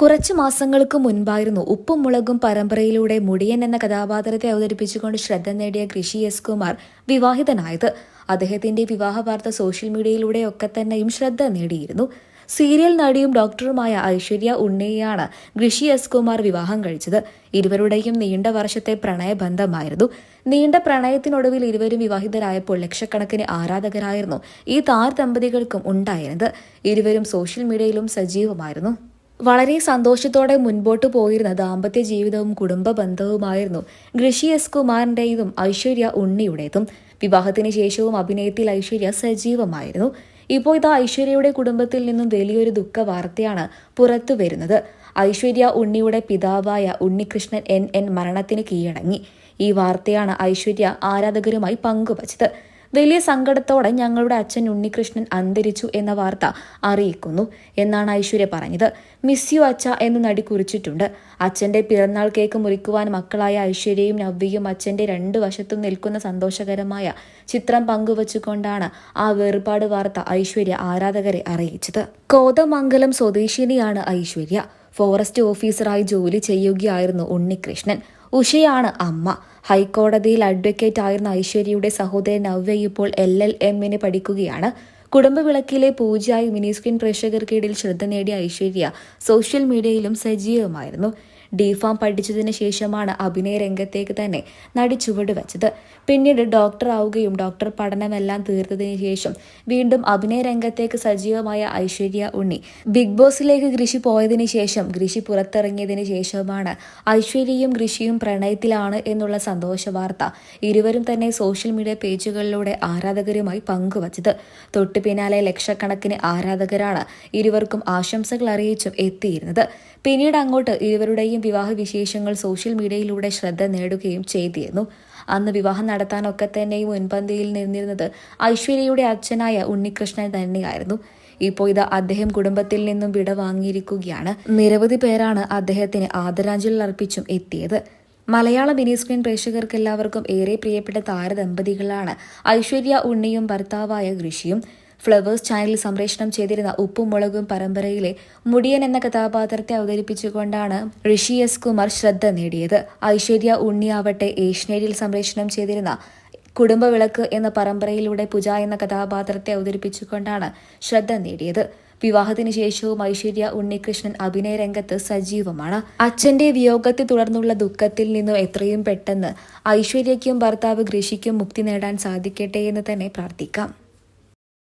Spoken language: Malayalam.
കുറച്ചു മാസങ്ങൾക്ക് മുൻപായിരുന്നു ഉപ്പും മുളകും പരമ്പരയിലൂടെ മുടിയൻ എന്ന കഥാപാത്രത്തെ അവതരിപ്പിച്ചുകൊണ്ട് ശ്രദ്ധ നേടിയ കൃഷി എസ് കുമാർ വിവാഹിതനായത്. അദ്ദേഹത്തിന്റെ വിവാഹ വാർത്ത സോഷ്യൽ മീഡിയയിലൂടെയൊക്കെ തന്നെയും ശ്രദ്ധ നേടിയിരുന്നു. സീരിയൽ നടിയും ഡോക്ടറുമായ ഐശ്വര്യ ഉണ്ണിയെയാണ് ഋഷി എസ് കുമാർ വിവാഹം കഴിച്ചത്. ഇരുവരുടെയും നീണ്ട വർഷത്തെ പ്രണയബന്ധമായിരുന്നു. നീണ്ട പ്രണയത്തിനൊടുവിൽ ഇരുവരും വിവാഹിതരായപ്പോൾ ലക്ഷക്കണക്കിന് ആരാധകരായിരുന്നു ഈ താർ ദമ്പതികൾക്കും ഉണ്ടായിരുന്നത്. ഇരുവരും സോഷ്യൽ മീഡിയയിലും സജീവമായിരുന്നു. വളരെ സന്തോഷത്തോടെ മുൻപോട്ട് പോയിരുന്ന ദാമ്പത്യ ജീവിതവും കുടുംബ ബന്ധവുമായിരുന്നു. ഋഷി എസ് കുമാറിന്റെതും ഐശ്വര്യ ഉണ്ണിയുടേതും. വിവാഹത്തിന് ശേഷവും അഭിനയത്തിൽ ഐശ്വര്യ സജീവമായിരുന്നു. ഇപ്പോൾ ഇത് ഐശ്വര്യയുടെ കുടുംബത്തിൽ നിന്നും വലിയൊരു ദുഃഖ വാർത്തയാണ് പുറത്തു വരുന്നത്. ഐശ്വര്യ ഉണ്ണിയുടെ പിതാവായ ഉണ്ണികൃഷ്ണൻ എൻ എൻ മരണത്തിന് കീഴടങ്ങി. ഈ വാർത്തയാണ് ഐശ്വര്യ ആരാധകരുമായി പങ്കുവച്ചത്. വലിയ സങ്കടത്തോടെ ഞങ്ങളുടെ അച്ഛൻ ഉണ്ണികൃഷ്ണൻ അന്തരിച്ചു എന്ന വാർത്ത അറിയിക്കുന്നു എന്നാണ് ഐശ്വര്യ പറഞ്ഞത്. മിസ് യു അച്ഛ എന്ന് നടി കുറിച്ചിട്ടുണ്ട്. അച്ഛന്റെ പിറന്നാൾ കേക്ക് മുറിക്കുവാൻ മക്കളായ ഐശ്വര്യയും നവ്യയും അച്ഛന്റെ രണ്ടു വശത്തും നിൽക്കുന്ന സന്തോഷകരമായ ചിത്രം പങ്കുവച്ചുകൊണ്ടാണ് ആ വേർപാട് വാർത്ത ഐശ്വര്യ ആരാധകരെ അറിയിച്ചത്. കോതമംഗലം സ്വദേശിനിയാണ് ഐശ്വര്യ. ഫോറസ്റ്റ് ഓഫീസറായി ജോലി ചെയ്യുകയായിരുന്നു ഉണ്ണികൃഷ്ണൻ. ഉഷയാണ് അമ്മ. ഹൈക്കോടതിയിൽ അഡ്വക്കേറ്റ് ആയിരുന്ന ഐശ്വര്യയുടെ സഹോദരൻ നവ്യ ഇപ്പോൾ എൽ എൽ എമ്മിന് പഠിക്കുകയാണ്. കുടുംബവിളക്കിലെ പൂജയായി മിനിസ്ക്രീൻ പ്രേക്ഷകർക്കിടയിൽ ശ്രദ്ധ നേടിയ ഐശ്വര്യ സോഷ്യൽ മീഡിയയിലും സജീവമായിരുന്നു. ഡിഫാം പഠിച്ചതിന് ശേഷമാണ് അഭിനയ രംഗത്തേക്ക് തന്നെ നടി ചുവട് വെച്ചത്. പിന്നീട് ഡോക്ടർ ആവുകയും ഡോക്ടർ പഠനമെല്ലാം തീർത്തതിന് ശേഷം വീണ്ടും അഭിനയ രംഗത്തേക്ക് സജീവമായ ഐശ്വര്യ ഉണ്ണി. ബിഗ് ബോസിലേക്ക് കൃഷി പോയതിനു ശേഷം കൃഷി പുറത്തിറങ്ങിയതിനു ശേഷമാണ് ഐശ്വര്യയും കൃഷിയും പ്രണയത്തിലാണ് എന്നുള്ള സന്തോഷ വാർത്ത ഇരുവരും തന്നെ സോഷ്യൽ മീഡിയ പേജുകളിലൂടെ ആരാധകരുമായി പങ്കുവച്ചത്. തൊട്ടു പിന്നാലെ ലക്ഷക്കണക്കിന് ആരാധകരാണ് ഇരുവർക്കും ആശംസകൾ അറിയിച്ചും എത്തിയിരുന്നത്. പിന്നീട് അങ്ങോട്ട് ഇരുവരുടെയും വിവാഹ വിശേഷങ്ങൾ സോഷ്യൽ മീഡിയയിലൂടെ ശ്രദ്ധ നേടുകയും ചെയ്തിരുന്നു. അന്ന് വിവാഹം നടത്താനൊക്കെ തന്നെയും മുൻപന്തിയിൽ നിന്നിരുന്നത് ഐശ്വര്യയുടെ അച്ഛനായ ഉണ്ണികൃഷ്ണൻ തന്നെയായിരുന്നു. ഇപ്പോൾ ഇത് അദ്ദേഹം കുടുംബത്തിൽ നിന്നും വിട വാങ്ങിയിരിക്കുകയാണ്. നിരവധി പേരാണ് അദ്ദേഹത്തിന് ആദരാഞ്ജലി അർപ്പിച്ചും എത്തിയത്. മലയാള മിനി സ്ക്രീൻ പ്രേക്ഷകർക്ക് എല്ലാവർക്കും ഏറെ പ്രിയപ്പെട്ട താരദമ്പതികളാണ് ഐശ്വര്യ ഉണ്ണിയും ഭർത്താവായ ഋഷിയും. ഫ്ലവേഴ്സ് ചാനലിൽ സംപ്രേഷണം ചെയ്തിരുന്ന ഉപ്പും മുളകും പരമ്പരയിലെ മുടിയൻ എന്ന കഥാപാത്രത്തെ അവതരിപ്പിച്ചുകൊണ്ടാണ് ഋഷി എസ് കുമാർ ശ്രദ്ധ നേടിയത്. ഐശ്വര്യ ഉണ്ണിയാവട്ടെ ഏഷ്യനേരിയിൽ സംപ്രേഷണം ചെയ്തിരുന്ന കുടുംബവിളക്ക് എന്ന പരമ്പരയിലൂടെ പുജ എന്ന കഥാപാത്രത്തെ അവതരിപ്പിച്ചുകൊണ്ടാണ് ശ്രദ്ധ നേടിയത്. വിവാഹത്തിന് ശേഷവും ഐശ്വര്യ ഉണ്ണികൃഷ്ണൻ അഭിനയ രംഗത്ത് സജീവമാണ്. അച്ഛന്റെ വിയോഗത്തെ തുടർന്നുള്ള ദുഃഖത്തിൽ നിന്നും എത്രയും പെട്ടെന്ന് ഐശ്വര്യയ്ക്കും ഭർത്താവ് കൃഷിക്കും മുക്തി നേടാൻ സാധിക്കട്ടെ എന്ന് തന്നെ പ്രാർത്ഥിക്കാം.